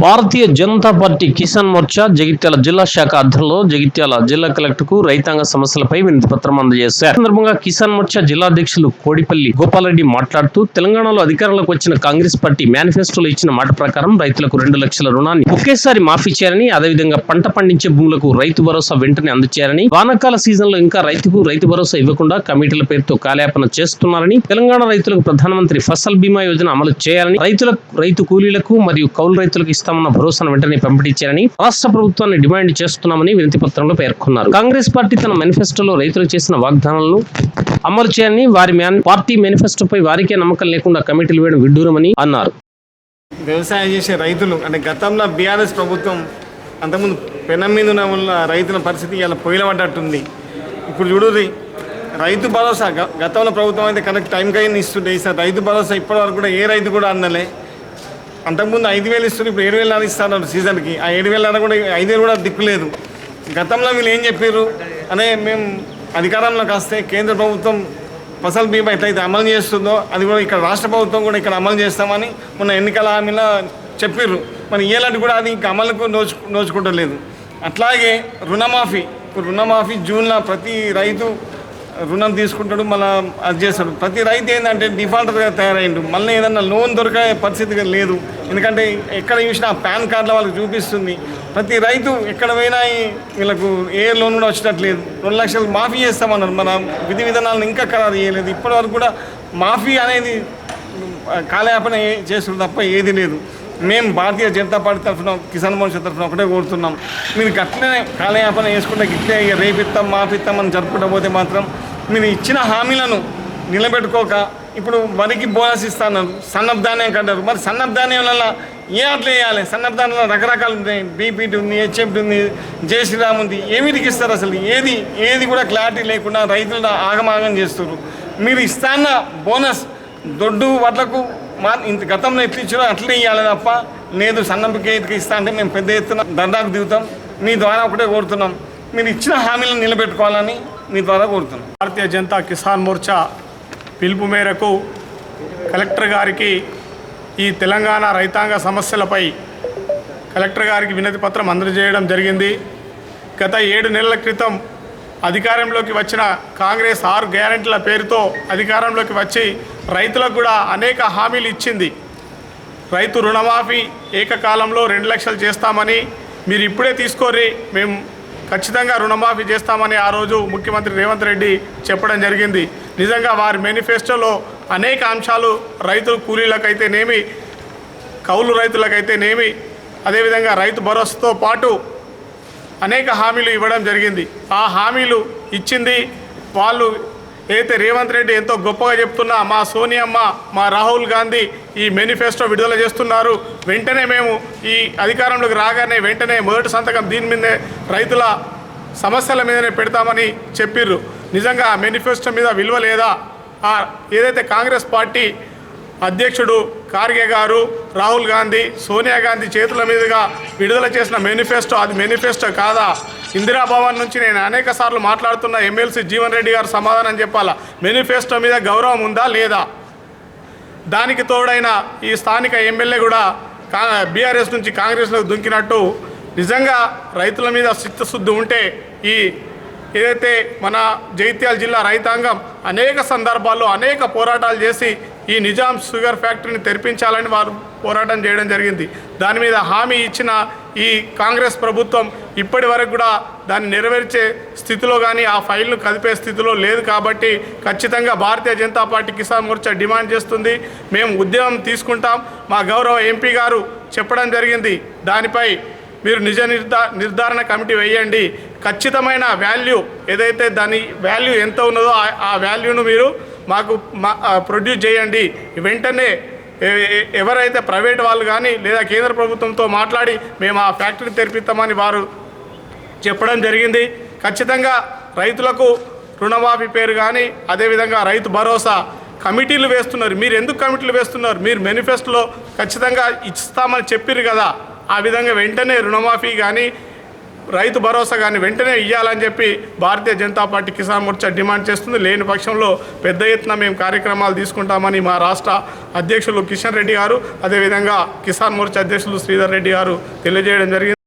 భారతీయ Janata party Kisan Morcha Jagtial జిల్లా శాఖ ఆధ్వర్యంలో జగిత్యాల జిల్లా కలెక్టర్కు రైతాంగ సమస్యలపై వినతి పత్రం అందజేశారు సందర్భంగా కిసాన్ మోర్చా జిల్లా అధ్యక్షులు కోడిపల్లి గోపాలరెడ్డి మాట్లాడుతూ తెలంగాణలో అధికారంలోకి వచ్చిన కాంగ్రెస్ పార్టీ మేనిఫెస్టోలో ఇచ్చిన మాట ప్రకారం రైతులకు రెండు లక్షల రుణాన్ని ఒకేసారి మాఫీ చేయాలని అదేవిధంగా పంట పండించే భూములకు రైతు భరోసా వెంటనే అందచేయాలని వానాకాల సీజన్లో ఇంకా రైతుకు రైతు భరోసా ఇవ్వకుండా కమిటీల పేరుతో కాలయాపన చేస్తున్నారని తెలంగాణ రైతులకు ప్రధానమంత్రి ఫసల్ బీమా యోజన అమలు చేయాలని రైతులకు రైతు కూలీలకు మరియు కౌలు రైతులకు చేస్తామన్న భరోసాను వెంటనే పంపిణీ రాష్ట్ర ప్రభుత్వాన్ని డిమాండ్ చేస్తున్నామని వినతి పత్రంలో పేర్కొన్నారు. కాంగ్రెస్ పార్టీ తన మేనిఫెస్టోలో రైతులకు చేసిన వాగ్దానాలను అమలు చేయాలని వారి పార్టీ మేనిఫెస్టోపై వారికే నమ్మకం లేకుండా కమిటీలు వేయడం విడ్డూరమని అన్నారు. వ్యవసాయం చేసే రైతులు అంటే గతంలో బీఆర్ఎస్ ప్రభుత్వం అంతకుముందు పెనం మీద ఉన్న రైతుల పరిస్థితి ఇలా పొయ్యిలబడ్డట్టుంది ఇప్పుడు చూడుది రైతు భరోసా గతంలో ప్రభుత్వం అయితే కరెక్ట్ టైంకి అయిన ఇస్తుండే. సార్ రైతు భరోసా ఇప్పటివరకు కూడా ఏ రైతు కూడా అందలే. అంతకుముందు ఐదు వేలు ఇస్తుంది ఇప్పుడు ఏడు వేలు ఇస్తున్నారు సీజన్కి. ఆ ఏడు వేలు కూడా ఐదు వేలు కూడా దిక్కులేదు గతంలో వీళ్ళు ఏం చెప్పారు అనే మేము అధికారంలోకి వస్తే కేంద్ర ప్రభుత్వం ఫసల్ బీమా ఎట్లయితే అమలు చేస్తుందో అది కూడా ఇక్కడ రాష్ట్ర ప్రభుత్వం కూడా ఇక్కడ అమలు చేస్తామని మొన్న ఎన్నికల హామీలో చెప్పారు మరి ఇలాంటి కూడా అది ఇంకా అమలుకు నోచు నోచుకుంటలేదు. అట్లాగే రుణమాఫీ. ఇప్పుడు రుణమాఫీ జూన్లో ప్రతి రైతు రుణం తీసుకుంటాడు మళ్ళీ అది చేస్తాడు. ప్రతి రైతు ఏంటంటే డిఫాల్టర్గా తయారైండు. మళ్ళీ ఏదన్నా లోన్ దొరికే పరిస్థితి లేదు. ఎందుకంటే ఎక్కడ చూసినా పాన్ కార్డులో వాళ్ళకి చూపిస్తుంది. ప్రతి రైతు ఎక్కడ పోయినా వీళ్ళకు ఏ లోన్ కూడా వచ్చినట్లేదు. రెండు లక్షలు మాఫీ చేస్తామన్నారు. మన విధి విధానాలను ఇంకా ఖరారు చేయలేదు. ఇప్పటివరకు కూడా మాఫీ అనేది కాలయాపన ఏ- తప్ప ఏది లేదు. మేము భారతీయ జనతా పార్టీ తరఫున కిసాన్ మోర్చా తరఫున ఒకటే కోరుతున్నాం. మీరు గట్లనే కాలయాపన వేసుకుంటే ఇట్లే రేపిస్తాం మాపిస్తాం అని జరుపుకుంటూ పోతే మాత్రం మీరు ఇచ్చిన హామీలను నిలబెట్టుకోక ఇప్పుడు వరికి బోనస్ ఇస్తాన్నారు సన్నప్ ధాన్యం కంటారు మరి సన్నప్ ధాన్యం వల్ల ఏ అట్లా వేయాలి? సన్నప్ ధాన్యంలో రకరకాలు ఉన్నాయి. బీపీటీ ఉంది హెచ్ఎఫ్టీ ఉంది జై శ్రీరామ్ ఉంది. ఏమిటికి ఇస్తారు అసలు? ఏది ఏది కూడా క్లారిటీ లేకుండా రైతులను ఆగమాగం చేస్తారు మీరు ఇస్తాన్న బోనస్ దొడ్డు వడ్లకు మా ఇంత గతంలో ఎట్లా అట్లనే ఇవ్వాలి తప్ప లేదు సన్నపికి ఎత్తుకు ఇస్తా అంటే మేము పెద్ద ఎత్తున దండాకు దిగుతాం. మీ ద్వారా ఒకటే కోరుతున్నాం. మీరు ఇచ్చిన హామీలను నిలబెట్టుకోవాలని మీ ద్వారా కోరుతున్నాం. భారతీయ జనతా కిసాన్ మోర్చా పిలుపు మేరకు కలెక్టర్ గారికి ఈ తెలంగాణ రైతాంగ సమస్యలపై కలెక్టర్ గారికి వినతి పత్రం అందజేయడం జరిగింది. గత ఏడు నెలల క్రితం అధికారంలోకి వచ్చిన కాంగ్రెస్ ఆరు గ్యారెంటీల పేరుతో అధికారంలోకి వచ్చి రైతులకు కూడా అనేక హామీలు ఇచ్చింది. రైతు రుణమాఫీ ఏకకాలంలో రెండు లక్షలు చేస్తామని మీరు ఇప్పుడే తీసుకోరి మేము ఖచ్చితంగా రుణమాఫీ చేస్తామని ఆ రోజు ముఖ్యమంత్రి రేవంత్ రెడ్డి చెప్పడం జరిగింది. నిజంగా వారి మేనిఫెస్టోలో అనేక అంశాలు రైతు కూలీలకైతేనేమి కౌలు రైతులకైతేనేమి అదేవిధంగా రైతు భరోసాతో పాటు అనేక హామీలు ఇవ్వడం జరిగింది. ఆ హామీలు ఇచ్చింది వాళ్ళు ఏదైతే రేవంత్ రెడ్డి ఎంతో గొప్పగా చెప్తున్నా మా సోనియమ్మ మా రాహుల్ గాంధీ ఈ మేనిఫెస్టో విడుదల చేస్తున్నారు. వెంటనే మేము ఈ అధికారంలోకి రాగానే వెంటనే మొదటి సంతకం దీని మీదే రైతుల సమస్యల మీదనే పెడతామని చెప్పిర్రు. నిజంగా ఆ మేనిఫెస్టో మీద విలువ లేదా? ఏదైతే కాంగ్రెస్ పార్టీ అధ్యక్షుడు ఖార్గే గారు రాహుల్ గాంధీ సోనియా గాంధీ చేతుల మీదుగా విడుదల చేసిన మేనిఫెస్టో అది మేనిఫెస్టో కాదా? ఇందిరా భవన్ నుంచి నేను అనేక సార్లు మాట్లాడుతున్న ఎమ్మెల్సీ జీవన్ రెడ్డి గారు సమాధానం చెప్పాలా? మేనిఫెస్టో మీద గౌరవం ఉందా లేదా? దానికి తోడైన ఈ స్థానిక ఎమ్మెల్యే కూడా కా బీఆర్ఎస్ నుంచి కాంగ్రెస్లోకి దుంకినట్టు నిజంగా రైతుల మీద చిత్తశుద్ధి ఉంటే ఈ ఏదైతే మన జగిత్యాల జిల్లా రైతాంగం అనేక సందర్భాల్లో అనేక పోరాటాలు చేసి ఈ నిజాం షుగర్ ఫ్యాక్టరీని తెరిపించాలని వారు పోరాటం చేయడం జరిగింది. దాని మీద హామీ ఇచ్చిన ఈ కాంగ్రెస్ ప్రభుత్వం ఇప్పటి వరకు కూడా దాన్ని నెరవేర్చే స్థితిలో కానీ ఆ ఫైల్ను కదిపే స్థితిలో లేదు కాబట్టి ఖచ్చితంగా భారతీయ జనతా పార్టీ కిసాన్ మోర్చా డిమాండ్ చేస్తుంది. మేము ఉద్యమం తీసుకుంటాం. మా గౌరవ ఎంపీ గారు చెప్పడం జరిగింది. దానిపై మీరు నిజ నిర్ధా నిర్ధారణ కమిటీ వేయండి. ఖచ్చితమైన వాల్యూ ఏదైతే దాని వాల్యూ ఎంత ఉన్నదో ఆ- ఆ వాల్యూను మీరు మాకు మా ప్రొడ్యూస్ చేయండి. వెంటనే ఎవరైతే ప్రైవేట్ వాళ్ళు కానీ లేదా కేంద్ర ప్రభుత్వంతో మాట్లాడి మేము ఆ ఫ్యాక్టరీ తెరిపిస్తామని వారు చెప్పడం జరిగింది. ఖచ్చితంగా రైతులకు రుణమాఫీ పేరు కానీ అదేవిధంగా రైతు భరోసా కమిటీలు వేస్తున్నారు. మీరు ఎందుకు కమిటీలు వేస్తున్నారు? మీరు మేనిఫెస్టోలో ఖచ్చితంగా ఇస్తామని చెప్పారు కదా. ఆ విధంగా వెంటనే రుణమాఫీ కానీ రైతు భరోసా కానీ వెంటనే ఇవ్వాలని చెప్పి భారతీయ జనతా పార్టీ కిసాన్ మోర్చా డిమాండ్ చేస్తుంది. లేని పక్షంలో పెద్ద ఎత్తున మేము కార్యక్రమాలు తీసుకుంటామని మా రాష్ట్ర అధ్యక్షులు కిషన్ రెడ్డి గారు అదేవిధంగా కిసాన్ మోర్చా అధ్యక్షులు శ్రీధర్ రెడ్డి గారు తెలియజేయడం జరిగింది.